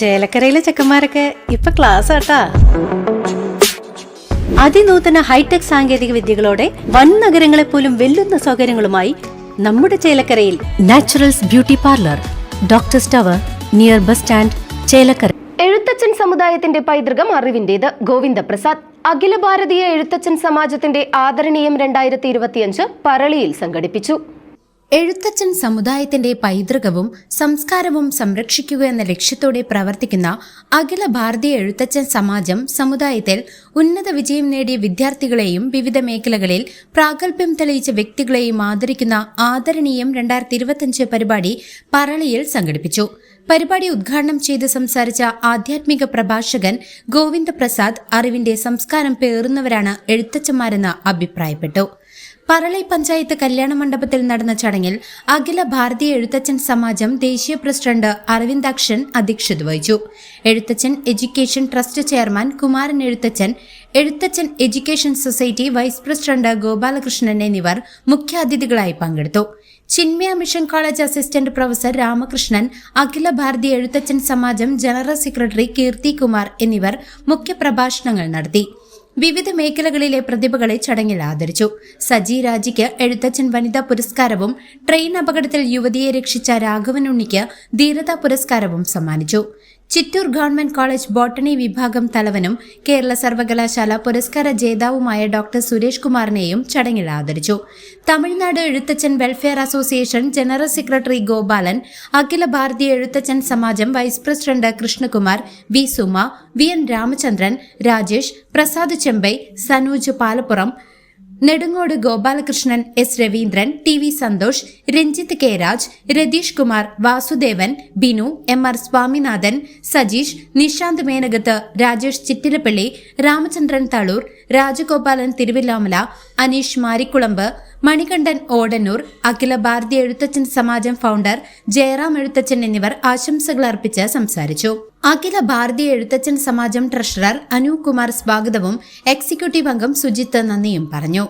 ചേലക്കരയിലെ ചെക്കന്മാരൊക്കെ ഇപ്പൊ ക്ലാസ് ആട്ടാ. അതിനൂതന ഹൈടെക് സാങ്കേതിക വിദ്യകളോടെ വൻ നഗരങ്ങളെ പോലും വെല്ലുന്ന സൗകര്യങ്ങളുമായി നമ്മുടെ ചേലക്കരയിൽ Naturals beauty parlour doctor tower near bus stand Chelakkara. Ezhuthachan സമുദായത്തിന്റെ പൈതൃകം അറിവിന്റേത് ഗോവിന്ദപ്രസാദ്. അഖില ഭാരതീയ എഴുത്തച്ഛൻ സമാജത്തിന്റെ ആദരണീയം രണ്ടായിരത്തി ഇരുപത്തിയഞ്ച് പറളിയിൽ സംഘടിപ്പിച്ചു. എഴുത്തച്ഛൻ സമുദായത്തിന്റെ പൈതൃകവും സംസ്കാരവും സംരക്ഷിക്കുക എന്ന ലക്ഷ്യത്തോടെ പ്രവർത്തിക്കുന്ന അഖില ഭാരതീയ എഴുത്തച്ഛൻ സമാജം സമുദായത്തിൽ ഉന്നത വിജയം നേടിയ വിദ്യാർത്ഥികളെയും വിവിധ മേഖലകളിൽ പ്രാഗൽഭ്യം തെളിയിച്ച വ്യക്തികളെയും ആദരിക്കുന്ന ആദരണീയം രണ്ടായിരത്തി പരിപാടി പറളിയിൽ സംഘടിപ്പിച്ചു. പരിപാടി ഉദ്ഘാടനം ചെയ്ത് സംസാരിച്ച ആധ്യാത്മിക പ്രഭാഷകൻ ഗോവിന്ദ പ്രസാദ് അറിവിന്റെ സംസ്കാരം പേറുന്നവരാണ് എഴുത്തച്ഛന്മാരെന്ന് അഭിപ്രായപ്പെട്ടു. പറളി പഞ്ചായത്ത് കല്യാണ മണ്ഡപത്തിൽ നടന്ന ചടങ്ങിൽ അഖില ഭാരതീയ എഴുത്തച്ഛൻ സമാജം ദേശീയ പ്രസിഡന്റ് അരവിന്ദാക്ഷൻ അധ്യക്ഷത വഹിച്ചു. Ezhuthachan education trust chairman Kumaran Ezhuthachan Ezhuthachan education society vice president Gopalakrishnan എന്നിവർ മുഖ്യാതിഥികളായി പങ്കെടുത്തു. Chinmaya mission college assistant professor Ramakrishnan Akhila Bharathi Ezhuthachan Samajam general secretary Keerthi Kumar എന്നിവർ മുഖ്യപ്രഭാഷണങ്ങൾ നടത്തി. വിവിധ മേഖലകളിലെ പ്രതിഭകളെ ചടങ്ങിൽ ആദരിച്ചു. സജി രാജിക്ക് എഴുത്തച്ഛൻ വനിതാ പുരസ്കാരവും ട്രെയിൻ അപകടത്തിൽ യുവതിയെ രക്ഷിച്ച രാഘവൻ ഉണ്ണിക്ക് ധീരതാ പുരസ്കാരവും സമ്മാനിച്ചു. ചിറ്റൂർ ഗവൺമെന്റ് കോളേജ് ബോട്ടണി വിഭാഗം തലവനും കേരള സർവകലാശാല പുരസ്കാര ജേതാവുമായ ഡോക്ടർ സുരേഷ് കുമാറിനെയും ചടങ്ങിൽ ആദരിച്ചു. Tamil Nadu Ezhuthachan welfare association general secretary Gopalan Akhila Bharatiya Ezhuthachan Samajam vice president Krishnakumar V Suma V N Ramachandran Rajesh Prasad Chembai Sanuj Palappuram Nedungode Gopalakrishnan S Raveendran T V Santhosh Ranjith K Raj Ratheesh Kumar Vasudevan Binu M R Swaminathan Sajeesh Nishanth Menakath Rajesh Chittilappally Ramachandran Thalur Rajagopalan Thiruvilwamala Aneesh Marikkulambu Manikandan Odannur Akhila Bharatiya Ezhuthachan Samajam founder Jayaram Ezhuthachan എന്നിവർ ആശംസകൾ അർപ്പിച്ച് സംസാരിച്ചു. അഖില Bharatiya Ezhuthachan Samajam treasurer Anoop Kumar സ്വാഗതവും executive അംഗം സുജിത്ത് നന്ദിയും പറഞ്ഞു.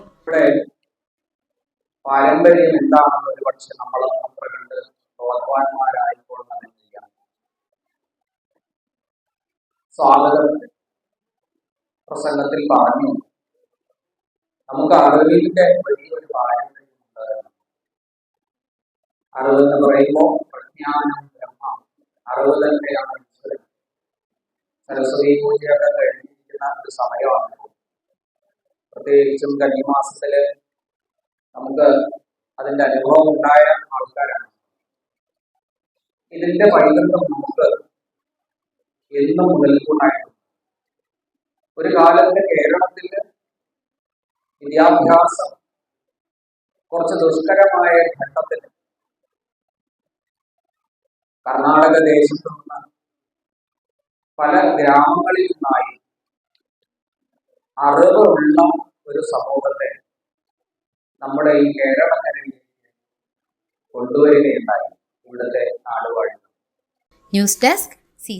പാരമ്പര്യം എന്താണെന്ന് ഒരു പക്ഷെ നമ്മൾ അത്ര കണ്ട് ബോധവാന്മാരായപ്പോൾ തന്നെ സ്വാഗതം. പ്രസംഗത്തിൽ പറഞ്ഞു. നമുക്ക് അറിവിന്റെ വലിയൊരു പാരമ്പര്യമുണ്ട് അറിവെന്ന് പറയുമ്പോൾ പ്രജ്ഞാനം ബ്രഹ്മ. അറിവ് തന്നെയാണ് ഈശ്വരൻ സരസ്വതി പൂജയൊക്കെ കഴിഞ്ഞിരിക്കുന്ന ഒരു സമയമാണ്. പ്രത്യേകിച്ചും കന്നിമാസത്തിൽ നമുക്ക് അതിന്റെ അനുഭവം ഉണ്ടായ ആൾക്കാരാണ്. ഇതിന്റെ വൈകൃതം നമുക്ക് എന്നും മുതൽക്കുണ്ടായിരുന്നു ഒരു കാലത്ത് കേരളത്തിൽ വിദ്യാഭ്യാസം കുറച്ച് ദുഷ്കരമായ ഘട്ടത്തിൽ കർണാടക ദേശത്തു നിന്ന് പല ഗ്രാമങ്ങളിൽ നിന്നായി അറിവുള്ള ഒരു സമൂഹത്തെ നമ്മുടെ ഈ കേരളക്കരയിലേക്ക് കൊണ്ടുവരികയുണ്ടായി ഇവിടുത്തെ നാടുവാഴി ന്യൂസ് ഡെസ്ക് സി